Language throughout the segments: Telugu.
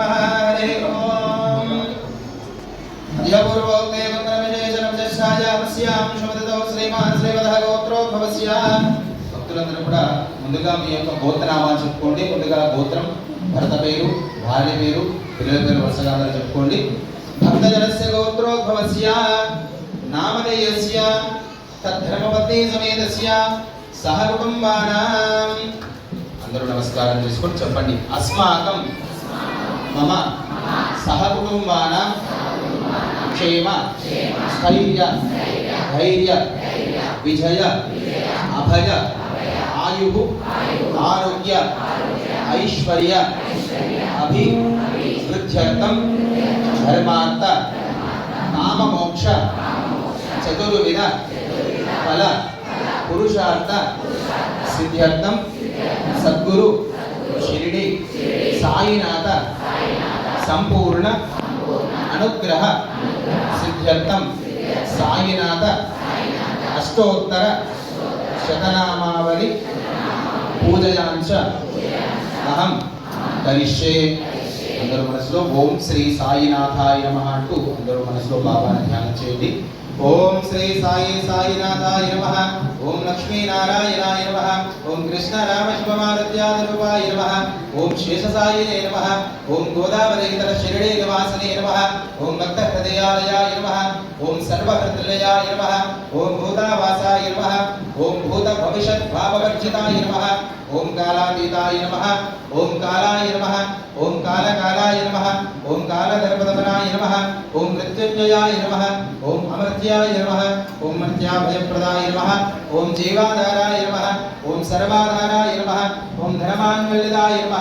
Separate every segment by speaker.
Speaker 1: హరి ఓం అధియపూర్వోక్తేవ క్రమవిశేషణం చర్చాయామస్యాం శుభదతో శ్రీమాన్ శ్రీవదః గోత్రోద్భవస్య భక్తులందరూ కూడా ముందుగా మీ యొక్క గోత్రనామాలు చెప్పుకోండి ముందుగా గోత్రం భర్త పేరు భార్య పేరు పిల్లల పేరు వరుసగా అందరూ చెప్పుకోండి. భక్తజనస్య గోత్రోద్భవస్య నామధేయస్య తద్ధర్మపత్ని సమేతస్య సహ కుటుంబానాం అందరూ నమస్కారం చేసుకొని చెప్పండి. అస్మాకం మమ సహ కుటుంబానాం క్షేమ స్థైర్య ధైర్య విజయ అభయ ఆయు ఆరోగ్య ఐశ్వర్య అభి వృద్ధ్యర్థం ధర్మార్థ కామమోక్ష చతుర్విధ ఫల పురుషార్థ సిద్ధ్యర్థం సద్గురు షిరిడి సాయినాథ సంపూర్ణ అనుగ్రహ సిద్ధ్యర్థం సాయినాథ అష్టోత్తర శతనామావళి పూజయాంచ అహం కరిష్యే అందరూ మనసులో ఓం శ్రీ సాయినాథాయ నమ అంటూ అందరూ మనసులో బాబాను ధ్యానం చేయండి. ఓం శ్రీ సాయి సాయినాథాయ నమ. ఓం లక్ష్మీనారాయణాయ నమ. ఓం కృష్ణ రామ శివమారత్యాదరూపాయ నమ. ఓం శేషసాయినే నమ. ఓం గోదావరీతర శిరడే నివాసనే నమ. ఓం భక్త హృదయాలయాయ నమ. ఓం సర్వహృదయాయ నమ. ఓం భూతావాసాయ నమ ఓం భూత భవిష్యత్ భావవర్జితాయ నమ ఓం కాలాతీతాయ నమ ఓం కాలాయ నమ ఓం కాలకాలాయ నమ ఓం కాలదర్పదమనాయ నమ ఓం మృత్యుంజయాయ నమ ఓం అమర్త్యాయ నమ ఓం మర్త్యాభయప్రదాయ నమ ఓం జీవాధారాయ నమ ఓం సర్వాధారాయ నమ ఓం ధనమాన్వల్లిదాయ నమ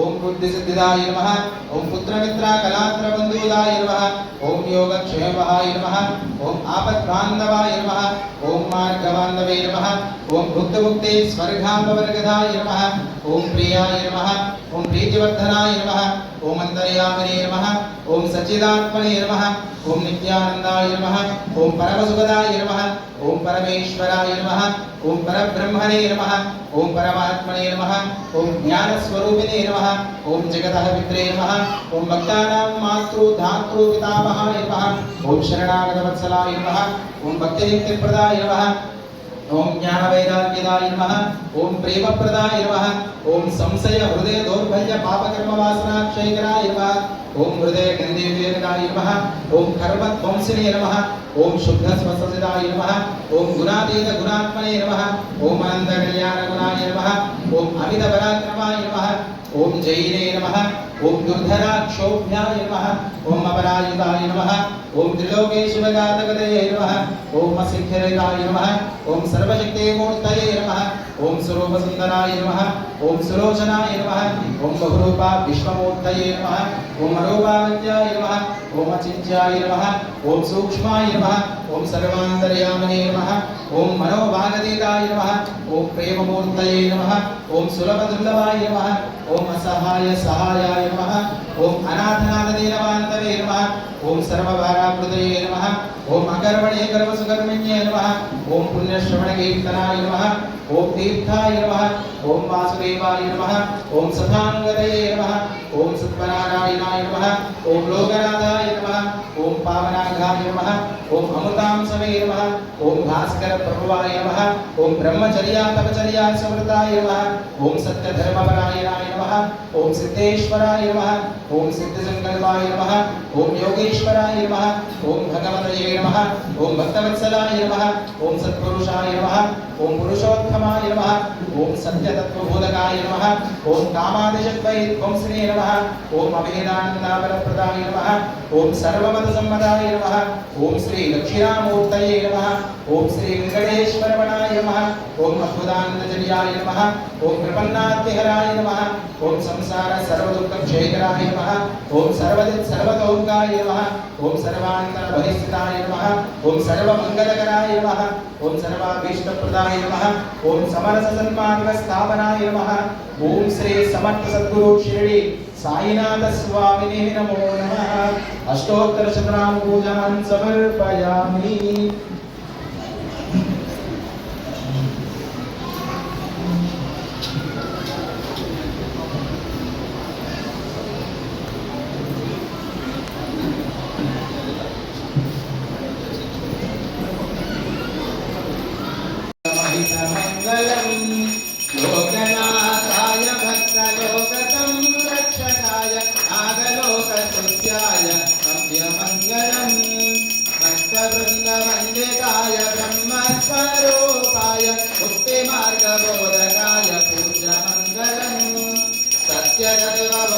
Speaker 1: ఓం బుద్ధిసిద్ధిదాయ నమ ఓం పుత్రమిత్ర కళాత్ర బంధువుదాయ నమ. ఓం యోగక్షేమాయ నమ. ఓం ఆపద్బాంధవాయ నమ. ఓం మార్గబాంధవే నమ ఓం భుక్తముక్తే స్వర్గాంబవర్గదాయ నమ ఓం ప్రియాయ నమ ఓం ప్రీతివర్ధనాయ నమ ఓం అంతర్యామినే నమ ఓం సచ్చిదాత్మనే నమ ఓం నిత్యానందాయ నమ ఓం పరమసుఖదాయ నమ ఓం పరమేశ్వరాయ నమ ఓం పరబ్రహ్మణే నమ ఓం పరమాత్మనే నమ ఓం జ్ఞానస్వరూపిణే నమ ఓం జగతః పిత్రే నమ ఓం భక్తానాం మాతృ ధాతృ పితామహాయ నమ ఓం జ్ఞాన వైరాగ్యదాయ నమ. ఓం ప్రేమ ప్రదాయ నమ. ఓం సంశయ హృదయ దౌర్బల్య పాపకర్మ వాసనాక్షయకరాయ నమ. ఓం హృదయ గంధేవేదాయ నమ. ఓం కర్మ కర్మధ్వంసినే నమ. ఓం శుద్ధ స్వససిదాయ నమ. ఓం గుణాతీత గుణాత్మనే నమ. ఓం అనంత కళ్యాణ గుణాయ నమ. ఓం అమిత పరాక్రమాయ నమ. ఓం జైనే నమ. ఓం దుర్ధరాక్షోభ్యాయ నమ ఓం అపరాయుధాయ నమ ఓం త్రిలోకే శివజాతకతయే నమ ఓం అసిద్ధిరతాయ నమ ఓం సర్వశక్తే మూర్తయే నమ. ఓం స్వరూపసుందరాయ నమ ఓం సులోచనాయ నమ ఓం బహురూప విశ్వమూర్తయే నమ ఓం అరూపావంత్యాయ నమ ఓం అచింత్యాయ నమ ఓం సూక్ష్మాయ నమ ఓం సర్వాంతర్యామనే నమ ఓం మనోభాగదీతాయ నమ ఓం ప్రేమమూర్తయే నమ ఓం సులభదుర్లభాయ నమ ఓం అసహాయ సహాయాయ నమ ఓం అనాథనాథదీనవాంతవే నమ ఓం సర్వభారామృతయే నమ ఓం అకర్మణే కర్మసుకర్మణ్యే నమ ఓం పుణ్యశ్రవణకీర్తనాయ నమ ఓం తీర్థాయ నమ ఓం వాసుదేవాయ నమ ఓం సదానుగతయే నమ ఓం సత్వనారాయణాయ నమ ఓం లోకనాథాయ నమ ఓం పావనాఘాయ నమ ఓం అమృతాంశమే నమ ఓం భాస్కర ప్రభువాయ నమ ఓం బ్రహ్మచర్యా తపచర్యా సమృతాయ నమ ఓం సత్యధర్మపరాయణాయ నమ ఓం సిద్ధేశ్వరాయ నమ ఓం సిద్ధసంకల్పాయ నమ ఓం యోగేశ్వరాయ నమ ఓం భగవతయే నమ ఓం భక్తవత్సలాయ నమ ఓం సత్పురుషాయ నమ ఓం పురుషోత్తమాయ నమ ఓం సత్యతత్వబోధకాయ నమ ఓం కామాదిశద్వైధ్వంసినే నమ ఓం అభేదానందావరప్రదాయ నమ ఓం సర్వమత సమ్మదాయ నమ ఓం శ్రీ లక్ష్మీరామూర్తయే నమ ఓం శ్రీ వెంకటేశ్వరవణాయ నమ ఓం అద్భుతానందచర్యాయ నమ ఓం ప్రపన్నాతిహరాయ నమ ఓం సంసార సర్వదుఃఖ క్షేకరాయ నమ ఓం సర్వదిత్ సర్వతోంగాయ నమ ఓం సర్వాంతర బహిస్థితాయ నమ ఓం సర్వమంగళకరాయ నమ ఓం సర్వాభీష్టప్రదాయ నమ ఓం సమరస సన్మార్గ స్థాపనాయ నమ ఓం శ్రీ సమర్థ సద్గురు షిరిడి సాయినాథ స్వామినే నమో నమ అష్టోత్తర శతనామ పూజాన్ సమర్పయామి Hare Hare